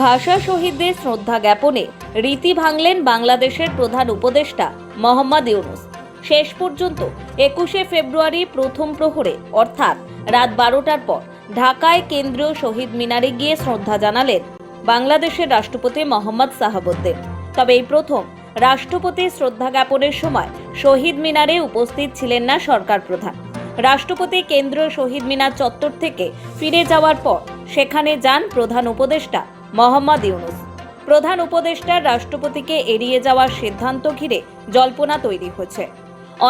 ভাষা শহীদদের শ্রদ্ধা জ্ঞাপনে রীতি ভাঙলেন বাংলাদেশের প্রধান উপদেষ্টা মোহাম্মদ ইউনুস। শেষ পর্যন্ত একুশে ফেব্রুয়ারি প্রথম প্রহরে, অর্থাৎ রাত বারোটার পর, ঢাকায় কেন্দ্রীয় শহীদ মিনারে গিয়ে শ্রদ্ধা জানালেন বাংলাদেশের রাষ্ট্রপতি মোহাম্মদ সাহাবুদ্দিন তবে এই প্রথম রাষ্ট্রপতি শ্রদ্ধা জ্ঞাপনের সময় শহীদ মিনারে উপস্থিত ছিলেন না সরকার প্রধান। রাষ্ট্রপতি কেন্দ্রীয় শহীদ মিনার চত্বর থেকে ফিরে যাওয়ার পর সেখানে যান প্রধান উপদেষ্টা মোহাম্মদ ইউনুস। প্রধান উপদেষ্টার রাষ্ট্রপতিকে এড়িয়ে যাওয়ার সিদ্ধান্ত ঘিরে জল্পনা তৈরি হচ্ছে।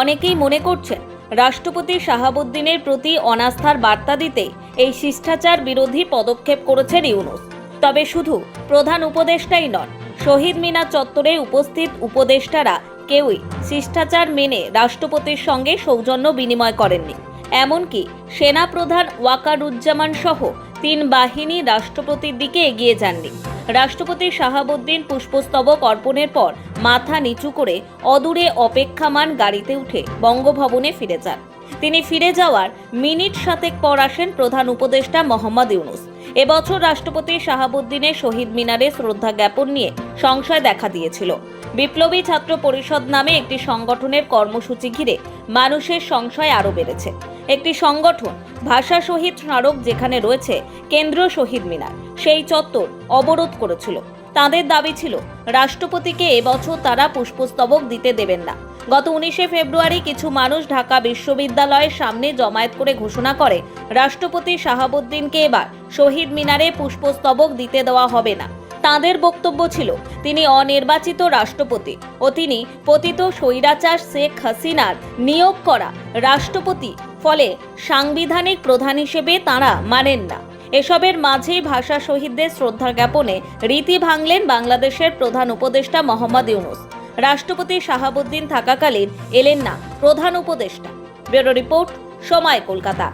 অনেকেই মনে করছেন, রাষ্ট্রপতি শাহাবুদ্দিনের প্রতি অনাস্থার বার্তা দিতে এই শিষ্টাচার বিরোধী পদক্ষেপ করেছেন ইউনুস। তবে শুধু প্রধান উপদেষ্টাই নন, শহীদ মিনার চত্বরে উপস্থিত উপদেষ্টারা কেউই শিষ্টাচার মেনে রাষ্ট্রপতির সঙ্গে সৌজন্য বিনিময় করেননি। এমনকি সেনাপ্রধান ওয়াকারুজ্জামান সহ তিন বাহিনী রাষ্ট্রপতির দিকে এগিয়ে যাননি। রাষ্ট্রপতি শাহাবুদ্দিন পুষ্পস্তবক অর্পণের পর মাথা নিচু করে অদূরে অপেক্ষামান গাড়িতে উঠে বঙ্গভবনে ফিরে যান। তিনি ফিরে যাওয়ার মিনিট সাতেক পর আসেন প্রধান উপদেষ্টা মোহাম্মদ ইউনুস। এবছর রাষ্ট্রপতি শাহাবুদ্দিনের শহীদ মিনারে শ্রদ্ধা জ্ঞাপন নিয়ে সংশয় দেখা দিয়েছিল। বিপ্লবী ছাত্র পরিষদ নামে একটি সংগঠনের কর্মসূচি ঘিরে মানুষের সংশয় আরও বেড়েছে। একটি সংগঠন, ভাষা শহীদ স্মারক যেখানে রয়েছে কেন্দ্রীয় শহীদ মিনার, সেই চত্বর অবরোধ করেছিল। তাদের দাবি ছিল, রাষ্ট্রপতিকে এবছর তারা পুষ্পস্তবক দিতে দেবেন না। গত উনিশে ফেব্রুয়ারি কিছু মানুষ ঢাকা বিশ্ববিদ্যালয়ের সামনে জমায়েত করে ঘোষণা করে, রাষ্ট্রপতি শাহাবুদ্দিনকে এবার শহীদ মিনারে পুষ্পস্তবক দিতে দেওয়া হবে না। তাদের বক্তব্য ছিল, তিনি অনির্বাচিত রাষ্ট্রপতি ও তিনি পতিত স্বৈরাচার শেখ হাসিনার নিয়োগ করা রাষ্ট্রপতি, ফলে সাংবিধানিক প্রধান হিসেবে তাঁরা মানেন না। এসবের মাঝেই ভাষা শহীদদের শ্রদ্ধা জ্ঞাপনে রীতি ভাঙলেন বাংলাদেশের প্রধান উপদেষ্টা মোহাম্মদ ইউনুস। রাষ্ট্রপতি শাহাবুদ্দিন থাকাকালীন এলেন না প্রধান উপদেষ্টা। ব্যুরো রিপোর্ট, সময় কলকাতা।